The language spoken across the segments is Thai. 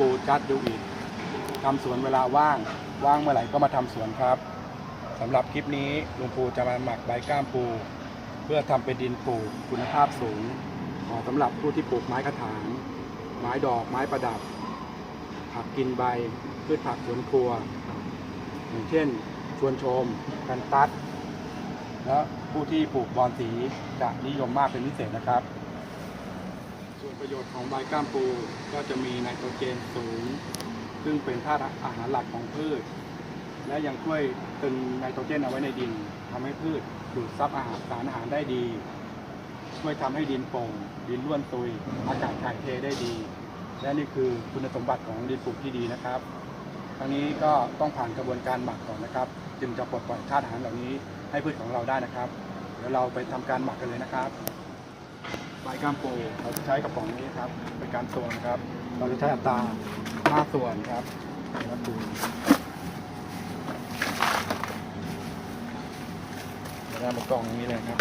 ปูจัดดูอีกทำสวนเวลาว่าง ว่างเมื่อไหร่ก็มาทำสวนครับสำหรับคลิปนี้หลวงปู่จะมาหมักใบก้ามปู เพื่อทำเป็นดินปลูกคุณภาพสูงเหมาะสำหรับผู้ที่ปลูกไม้กระถาง ไม้ดอกไม้ประดับ ผักกินใบ พืชผักสวนครัว อย่างเช่น ชวนชม กันตัด และผู้ที่ปลูกบอนสีจะนิยมมากเป็นพิเศษนะครับ ส่วนประโยชน์ของใบก้ามปูก็จะมีไนโตรเจนสูง ซึ่งเป็นธาตุอาหารหลักของพืช และยังช่วยตึงไนโตรเจนเอาไว้ในดินทำให้พืชดูดซับอาหารสารอาหารได้ดี ช่วยทำให้ดินโป่ง ดินร่วนซุย อากาศถ่ายเทได้ดี และนี่คือคุณสมบัติของดินปลูกที่ดีนะครับทั้งนี้ก็ต้องผ่านกระบวนการหมักก่อนนะครับ จึงจะปลดปล่อยธาตุอาหารเหล่านี้ให้พืชของเราได้นะครับเดี๋ยวเราไปทำการหมักกันเลยนะครับ ใบก้ามปูเราจะใช้กระป๋องนี้ครับเป็นการส่วนครับ เราจะใช้อัตรา5ส่วนครับแล้วปูเดี๋ยวเรามากล่ององนี้เลยครับ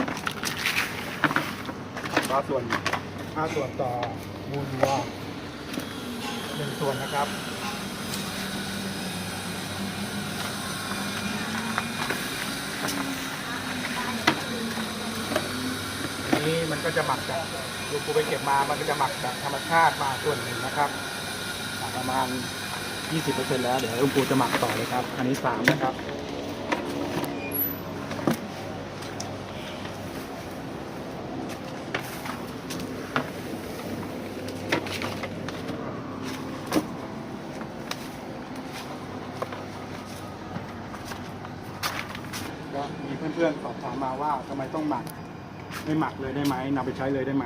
5ส่วน5ส่วนต่อมูลวัวหนึ่งส่วนนะครับ อันนี้ มันก็จะหมักจากลูกปูไปเก็บมา มันก็จะหมักจากธรรมชาติมาส่วนหนึ่งนะครับ ประมาณ 20%แล้ว เดี๋ยวลุงปูจะหมักต่อเลยครับ อันนี้ 3 นะครับก็มีเพื่อนๆสอบถามมาว่าทำไมต้องหมัก ไม่หมักเลยได้ไหมนำไปใช้เลยได้ไหม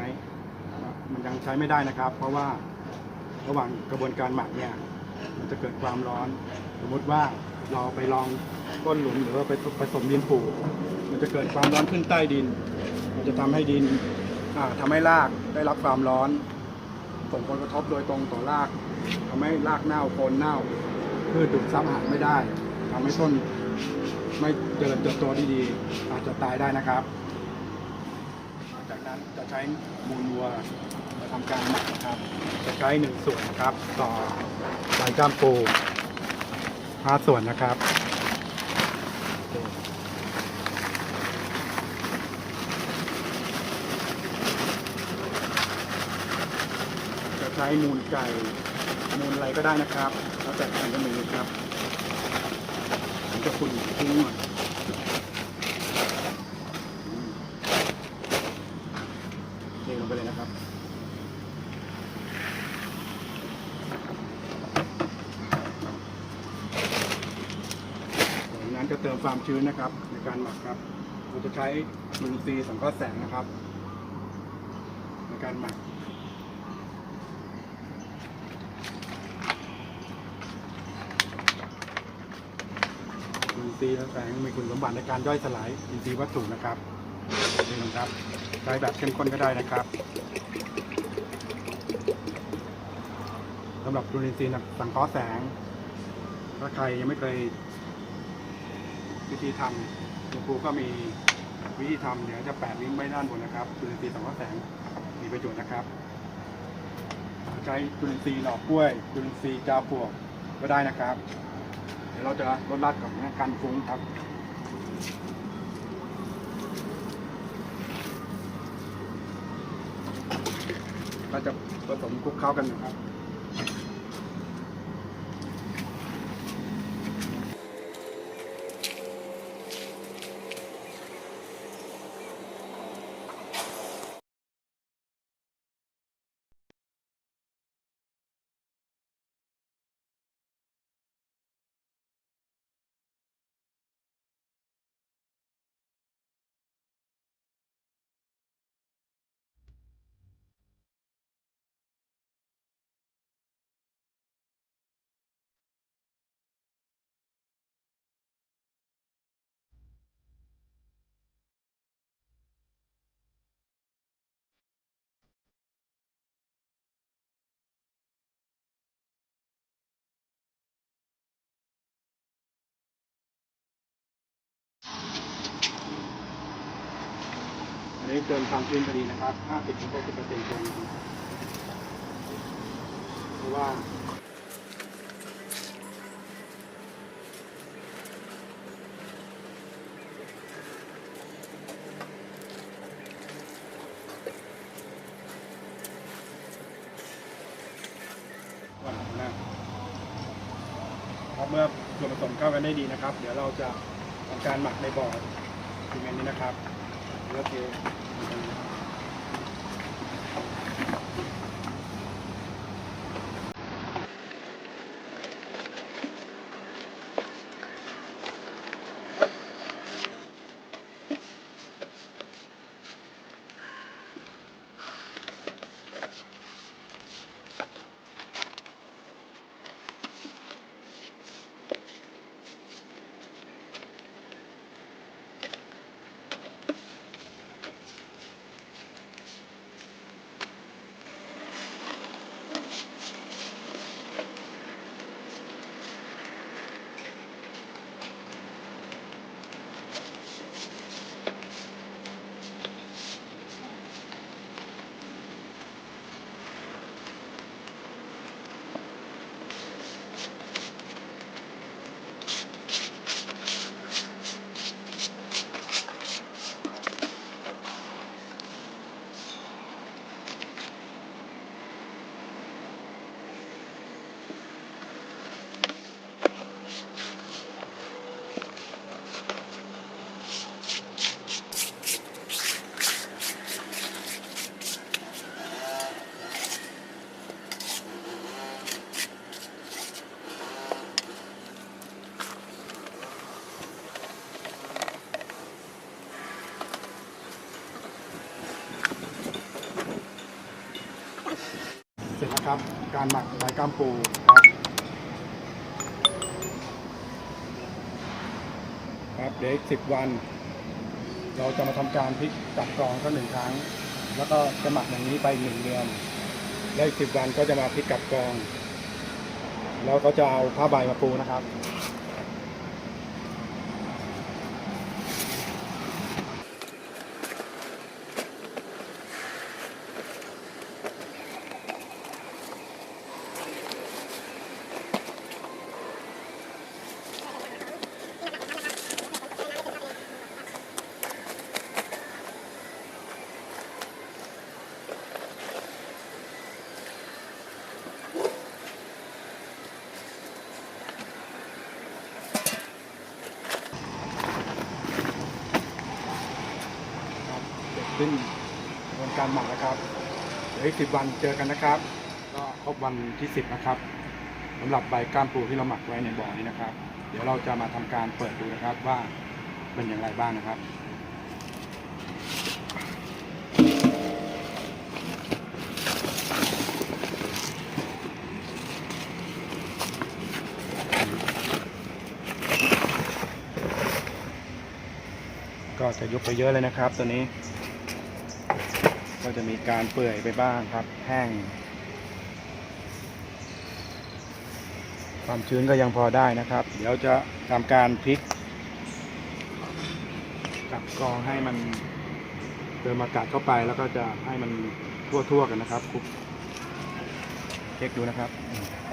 มันยังใช้ไม่ได้นะครับ เพราะว่าระหว่างกระบวนการหมักเนี่ย มันจะเกิดความร้อน สมมติว่าเราไปลองก้นหลุมหรือว่าไปผสมดินปลูกมันจะเกิดความร้อนขึ้นใต้ดิน มันจะทำให้ดินอ่าทำให้รากได้รับความร้อนส่งผลกระทบโดยตรงต่อรากทำให้รากเน่าโคนเน่าพืชดูดซับอาหารไม่ได้ทำให้ต้นไม่เจริญเติบโตที่ดีอาจจะตายได้นะครับ นั้นจะใช้มูลวัวมาทำการหมักนะครับ จะใช้หนึ่งส่วนนะครับ ต่อใบก้ามปูห้าส่วนนะครับจะใช้มูลไก่มูลอะไรก็ได้นะครับ แล้วแต่การจะมีครับผมจะคุณทิ้งหน่อยอืม เทลงไปเลยนะครับ จากนั้นจะเติม ความชื้นนะครับ ในการหมักครับเราจะใช้จุลินทรีย์สังเคราะห์แสงนะครับ ในการหมักจุลินทรีย์แสงมีคุณสมบัติในการย่อยสลายอินทรีย์วัตถุนะครับนี่นะครับใช้แบบเข้มข้นก็ได้นะครับสำหรับจุลินทรีย์สังเคราะห์แสงถ้าใครยังไม่เคย วิธีทำคุณครูก็มีวิธีทำเดี๋ยวจะแปะลิงก์ไว้ด้านบนนะครับจุลินทรีย์สังเคราะห์แสงมีประโยชน์นะครับ ใช้จุลินทรีย์หน่อกล้วยจุลินทรีย์จาปวกก็ได้นะครับ เดี๋ยวเราจะลดละกับการฟุ้งครับก็จะผสมคลุกเคล้ากันนะครับ ได้เกินความชื้นพอดีนะครับ 50-60เปอร์เซ็นต์เพราะว่าเมื่อส่วนผสมเข้ากันได้ดีนะครับ เดี๋ยวเราจะทำการหมักในบ่อซีเมนต์นี้นะครับ โครับ การหมักใบกล้ามปูครับครับเดี๋ยวอีกสิบวัน เราจะมาทำการพลิกจับกรองก็หนึ่งครั้ง แล้วก็จะหมักอย่างนี้ไปหนึ่งเดือนแล้วอีกสิบวันก็จะมาพลิกกลับกรอง แล้วก็จะเอาผ้าใบมาปูนะครับ เสร็จสิ้นกระบวนการหมักนะครับ เดี๋ยวอีกสิบวันเจอกันนะครับ ก็ครบวันที่สิบนะครับสำหรับใบก้ามปูที่เราหมักไว้ในบ่อนี้นะครับ เดี๋ยวเราจะมาทำการเปิดดูนะครับว่าเป็นอย่างไรบ้างนะครับก็จะยุบไปเยอะเลยนะครับตัวนี้ ก็จะมีการเปื่อยไปบ้างครับ แห้ง ความชื้นก็ยังพอได้นะครับ เดี๋ยวจะทำการพลิกกลับกองให้มันเติมอากาศเข้าไปแล้วก็จะให้มันทั่วๆกันนะครับคลุกเช็คดูนะครับ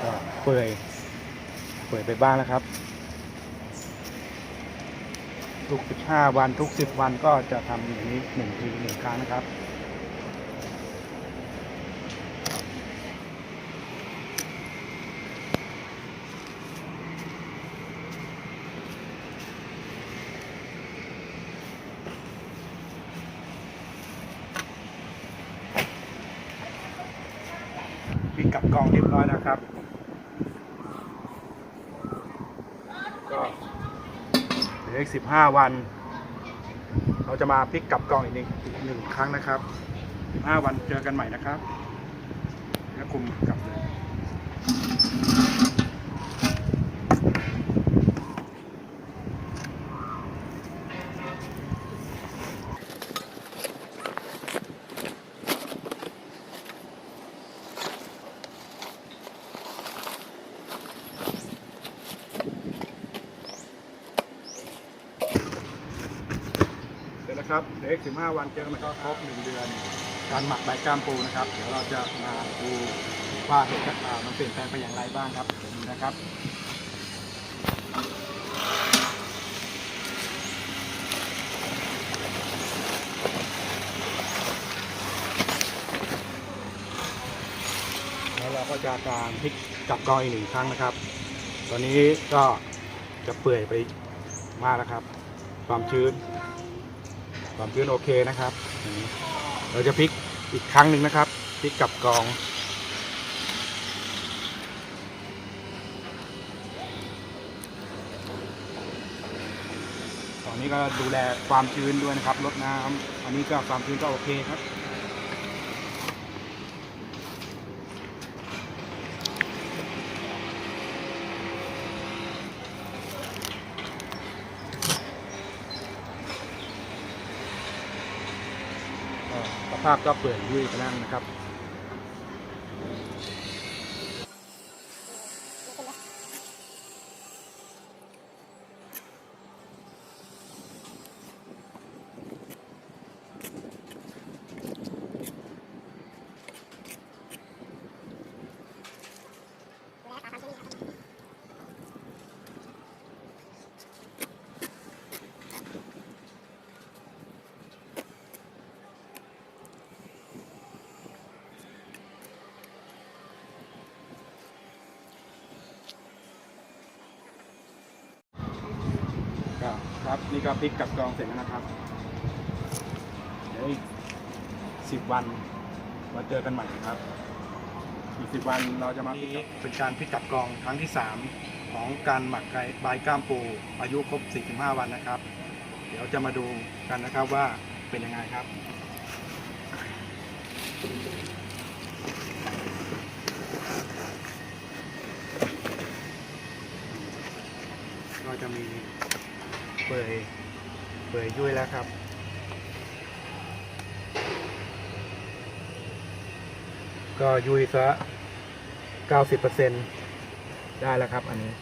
ก็เปื่อยเปื่อยไปบ้างแล้วครับ ทุก 15 วันทุก 10 วันก็จะทำอย่างนี้หนึ่งทีหนึ่งครั้งนะครับ ปิดกับกล่องเรียบร้อยนะครับ ก็เหลืออีกสิบห้าวัน เราจะมาพลิกกลับกล่องอีกหนึ่งอีกหนึ่งครั้งนะครับสิบห้าวันเจอกันใหม่นะครับแล้วคุมกลับเลย เสร็จแล้วครับเหลืออีกสิบห้าวันเจอกันก็ครบหนึ่งเดือน การหมักใบกล้ามปูนะครับ เดี๋ยวเราจะมาดูว่าเหตุการณ์มันเปลี่ยนแปลงไปอย่างไรบ้างครับเดี๋ยวดูนะครับแล้วเราก็จะการพลิกกลับกองอีกหนึ่งครั้งนะครับ ตอนนี้ก็จะเปื่อยไปมากแล้วครับ ความชื้น ความชื้นโอเคนะครับเราจะพลิกอีกครั้งหนึ่งนะครับพลิกกลับกอง ตอนนี้ก็ดูแลความชื้นด้วยนะครับลดน้ำอันนี้ก็ความชื้นก็โอเคครับ ภาพก็เปื่อยยุ่ยไปแล้วนะครับ ครับนี่ก็พลิกกับกองเสร็จแล้วนะครับเดี๋ยวอีกสิบวันมาเจอกันใหม่ครับอีกสิบวันเราจะมาเป็นการพลิกกลับกองครั้งที่สามของการหมักไก่ใบก้ามปูอายุครบ 45 วันนะครับ เดี๋ยวจะมาดูกันนะครับว่าเป็นยังไงครับก็จะมี เปื่อยเปื่อยยุ่ยแล้วครับ ก็ยุ่ยซะ90%ได้แล้วครับ อันนี้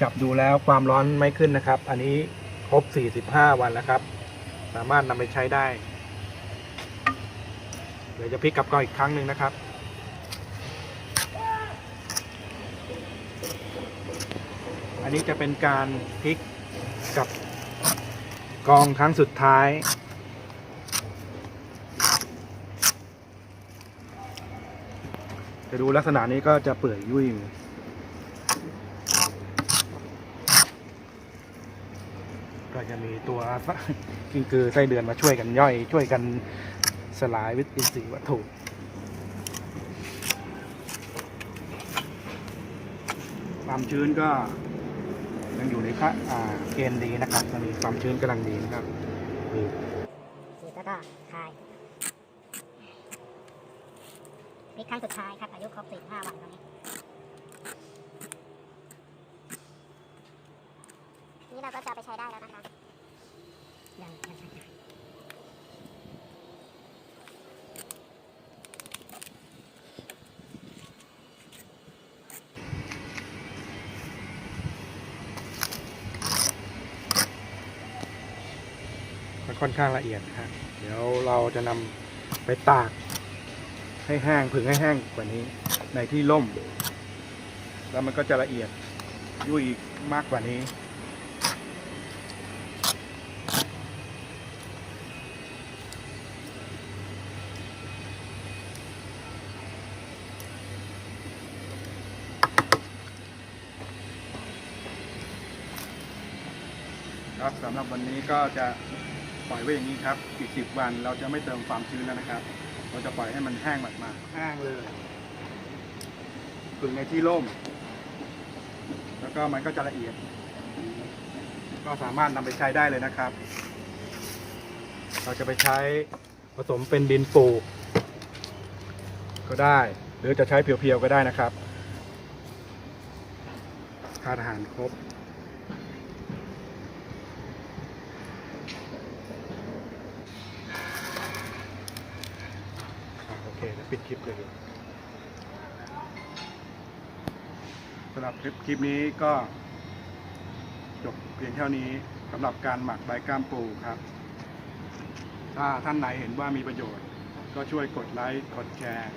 จับดูแล้วความร้อนไม่ขึ้นนะครับ อันนี้ครบ 45 วันแล้วครับ สามารถนำไปใช้ได้ เดี๋ยวจะพลิกกลับกองอีกครั้งหนึ่งนะครับ อันนี้จะเป็นการพลิกกับกองครั้งสุดท้าย จะดูลักษณะนี้ก็จะเปื่อยยุ่ยก็จะมีตัวกิงกือไส้เดือนมาช่วยกันย่อย ช่วยกันสลายวิตอินทรีวัตถุความชื้นก็ ยังอยู่ในค่าเกณฑ์ดีนะครับตอนนี้ความชื้นกำลังดีนะครับนี่ฉีดแล้วก็คายพิกครั้งสุดท้ายครับอายุครบ45วันตรงนี้นี่เราก็จะไปใช้ได้แล้วนะคะยังยังใช้ ค่อนข้างละเอียดนะครับเดี๋ยวเราจะนำไปตากให้แห้งผึ่งให้แห้งกว่านี้ ในที่ร่ม แล้วมันก็จะละเอียดยุ่ยมากกว่านี้ครับสำหรับวันนี้ก็จะ ปล่อยไว้อย่างนี้ครับอีกสิบวันเราจะไม่เติมความชื้นแล้วนะครับ เราจะปล่อยให้มันแห้งมากๆแห้งเลยฝึกในที่ร่ม แล้วก็มันก็จะละเอียด ก็สามารถนำไปใช้ได้เลยนะครับ เราจะไปใช้ผสมเป็นดินปลูกก็ได้ หรือจะใช้เพียวๆก็ได้นะครับทานอาหารครบ อ่าโอเคแล้ว ปิดคลิปเลยสำหรับคลิปคลิปนี้ก็ จบเพียงเท่านี้สำหรับการหมักใบกล้ามปูครับ ถ้าท่านไหนเห็นว่ามีประโยชน์ ก็ช่วยกดไลค์กดแชร์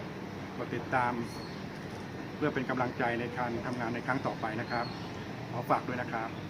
กดติดตาม เพื่อเป็นกำลังใจในการทำงานในครั้งต่อไปนะครับ ขอฝากด้วยนะครับ